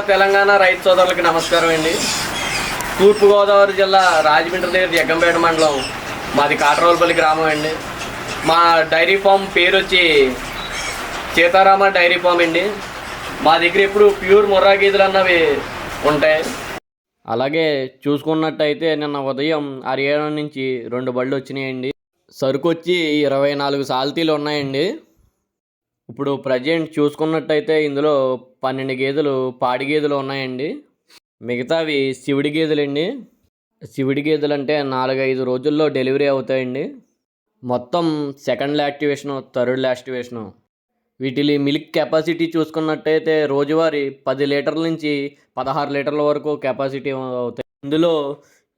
తెలంగాణ రైతు సోదరులకు నమస్కారం అండి. తూర్పుగోదావరి జిల్లా రాజమండ్రి దగ్గర జగ్గంపేట మండలం. మాది కాటరోల్పల్లి గ్రామం అండి. మా డైరీ ఫామ్ పేరు వచ్చి సీతారామ డైరీ ఫామ్ అండి. మా దగ్గర ఇప్పుడు ప్యూర్ ముర్రా గేదెలు అన్నవి ఉంటాయి. అలాగే చూసుకున్నట్టయితే నిన్న ఉదయం ఆరు నుంచి రెండు బళ్ళు వచ్చినాయండి. సరుకు వచ్చి ఇరవై నాలుగు సాల్తీలు ఉన్నాయండి. ఇప్పుడు ప్రజెంట్ చూసుకున్నట్టయితే ఇందులో పన్నెండు గేదెలు పాడి గేదెలు ఉన్నాయండి. మిగతావి శివుడి గేదెలండి. శివుడి గేదెలు అంటే నాలుగైదు రోజుల్లో డెలివరీ అవుతాయండి. మొత్తం సెకండ్ యాక్టివేషను థర్డ్ యాక్టివేషను వీటిలి మిల్క్ కెపాసిటీ చూసుకున్నట్టయితే రోజువారీ పది లీటర్ల నుంచి పదహారు లీటర్ల వరకు కెపాసిటీ అవుతాయి. ఇందులో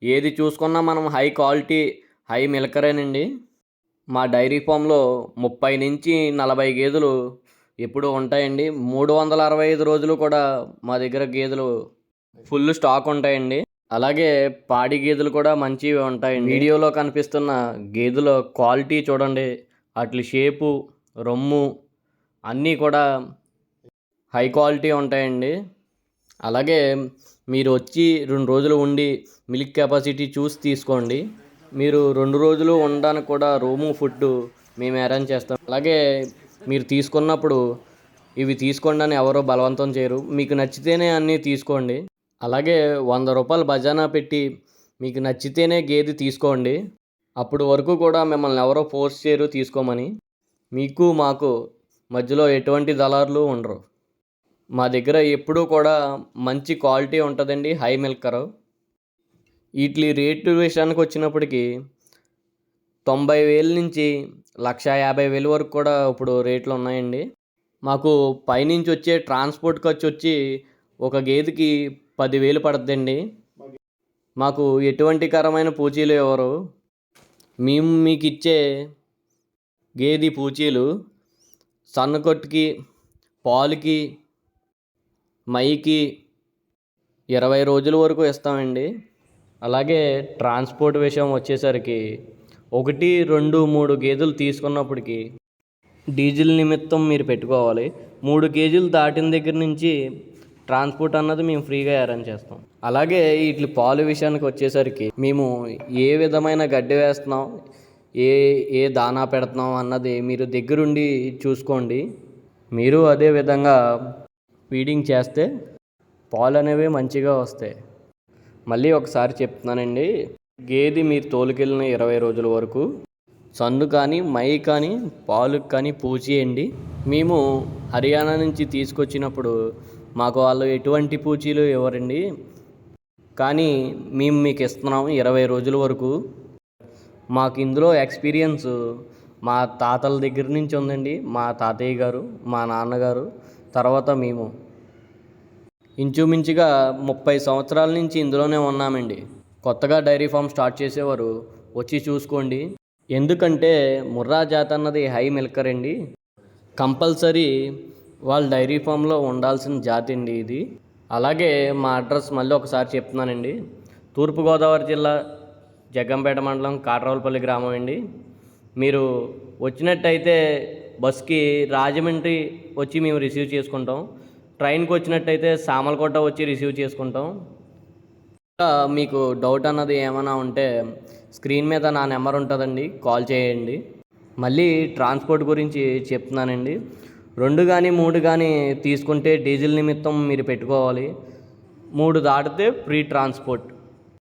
ఏది చూసుకున్నా మనం హై క్వాలిటీ హై మిల్కరేనండి. మా డైరీ ఫామ్లో ముప్పై నుంచి నలభై గేదెలు ఎప్పుడు ఉంటాయండి. మూడు వందల అరవై ఐదు రోజులు కూడా మా దగ్గర గేదెలు ఫుల్ స్టాక్ ఉంటాయండి. అలాగే పాడి గేదెలు కూడా మంచివి ఉంటాయండి. వీడియోలో కనిపిస్తున్న గేదెల క్వాలిటీ చూడండి. అట్ల షేపు రొమ్ము అన్నీ కూడా హై క్వాలిటీ ఉంటాయండి. అలాగే మీరు వచ్చి రెండు రోజులు ఉండి మిల్క్ కెపాసిటీ చూసి తీసుకోండి. మీరు రెండు రోజులు ఉండడానికి కూడా రూము ఫుడ్ మేము అరేంజ్ చేస్తాం. అలాగే మీరు తీసుకున్నప్పుడు ఇవి తీసుకోండి అని ఎవరో బలవంతం చేయరు. మీకు నచ్చితేనే అన్నీ తీసుకోండి. అలాగే వంద రూపాయలు బజానా పెట్టి మీకు నచ్చితేనే గేదె తీసుకోండి. అప్పుడు వరకు కూడా మిమ్మల్ని ఎవరో ఫోర్స్ చేయరు తీసుకోమని. మీకు మాకు మధ్యలో ఎటువంటి దళారులు ఉండరు. మా దగ్గర ఎప్పుడూ కూడా మంచి క్వాలిటీ ఉంటుందండి హై మిల్కర్. వీటి రేటు విషయానికి వచ్చినప్పటికీ తొంభై వేల నుంచి లక్ష యాభై వేల వరకు కూడా ఇప్పుడు రేట్లు ఉన్నాయండి. మాకు పైనుంచి వచ్చే ట్రాన్స్పోర్ట్ ఖర్చు వచ్చి ఒక గేదెకి పదివేలు పడుతుందండి మాకు ఎటువంటి కరమైన పూచీలు ఇవ్వరు మేము మీకు ఇచ్చే గేది పూచీలు సన్నకొట్టుకి పాలుకి మైకి ఇరవై రోజుల వరకు ఇస్తామండి. అలాగే ట్రాన్స్పోర్ట్ విషయం వచ్చేసరికి ఒకటి రెండు మూడు గేదెలు తీసుకున్నప్పటికీ డీజిల్ నిమిత్తం మీరు పెట్టుకోవాలి. మూడు కేజీలు దాటిన దగ్గర నుంచి ట్రాన్స్పోర్ట్ అన్నది మేము ఫ్రీగా అరేంజ్ చేస్తాం. అలాగే వీటి పాలు విషయానికి వచ్చేసరికి మేము ఏ విధమైన గడ్డి వేస్తున్నాం ఏ ఏ దానా పెడుతున్నాం అన్నది మీరు దగ్గరుండి చూసుకోండి. మీరు అదే విధంగా ఫీడింగ్ చేస్తే పాలు అనేవి మంచిగా వస్తాయి. మళ్ళీ ఒకసారి చెప్తున్నానండి. గేది మీరు తోలుకెళ్ళిన ఇరవై రోజుల వరకు సన్ను కానీ మై కానీ పాలుకు కానీ పూచేయండి. మేము హర్యానా నుంచి తీసుకొచ్చినప్పుడు మాకు వాళ్ళు ఎటువంటి పూచీలు ఇవ్వరండి. కానీ మేము మీకు ఇస్తున్నాము ఇరవై రోజుల వరకు. మాకు ఇందులో ఎక్స్పీరియన్స్ మా తాతల దగ్గర నుంచి ఉందండి. మా తాతయ్య గారు మా నాన్నగారు తర్వాత మేము. ఇంచుమించుగా ముప్పై సంవత్సరాల నుంచి ఇందులోనే ఉన్నామండి. కొత్తగా డైరీ ఫామ్ స్టార్ట్ చేసేవారు వచ్చి చూసుకోండి. ఎందుకంటే ముర్రా జాత అన్నది హై మిల్కర్ అండి. కంపల్సరీ వాళ్ళ డైరీ ఫామ్లో ఉండాల్సిన జాతి అండి ఇది. అలాగే మా అడ్రస్ మళ్ళీ ఒకసారి చెప్తున్నానండి. తూర్పుగోదావరి జిల్లా జగ్గంపేట మండలం కాట్రావులపల్లి గ్రామం అండి. మీరు వచ్చినట్టయితే బస్కి రాజమండ్రి వచ్చి మేము రిసీవ్ చేసుకుంటాం. ట్రైన్కి వచ్చినట్టయితే సామలకోట వచ్చి రిసీవ్ చేసుకుంటాం. ఇంకా మీకు డౌట్ అన్నది ఏమైనా ఉంటే స్క్రీన్ మీద నా నెంబర్ ఉంటుందండి కాల్ చేయండి. మళ్ళీ ట్రాన్స్పోర్ట్ గురించి చెప్తున్నానండి. రెండు కానీ మూడు కానీ తీసుకుంటే డీజిల్ నిమిత్తం మీరు పెట్టుకోవాలి. మూడు దాటితే ఫ్రీ ట్రాన్స్పోర్ట్.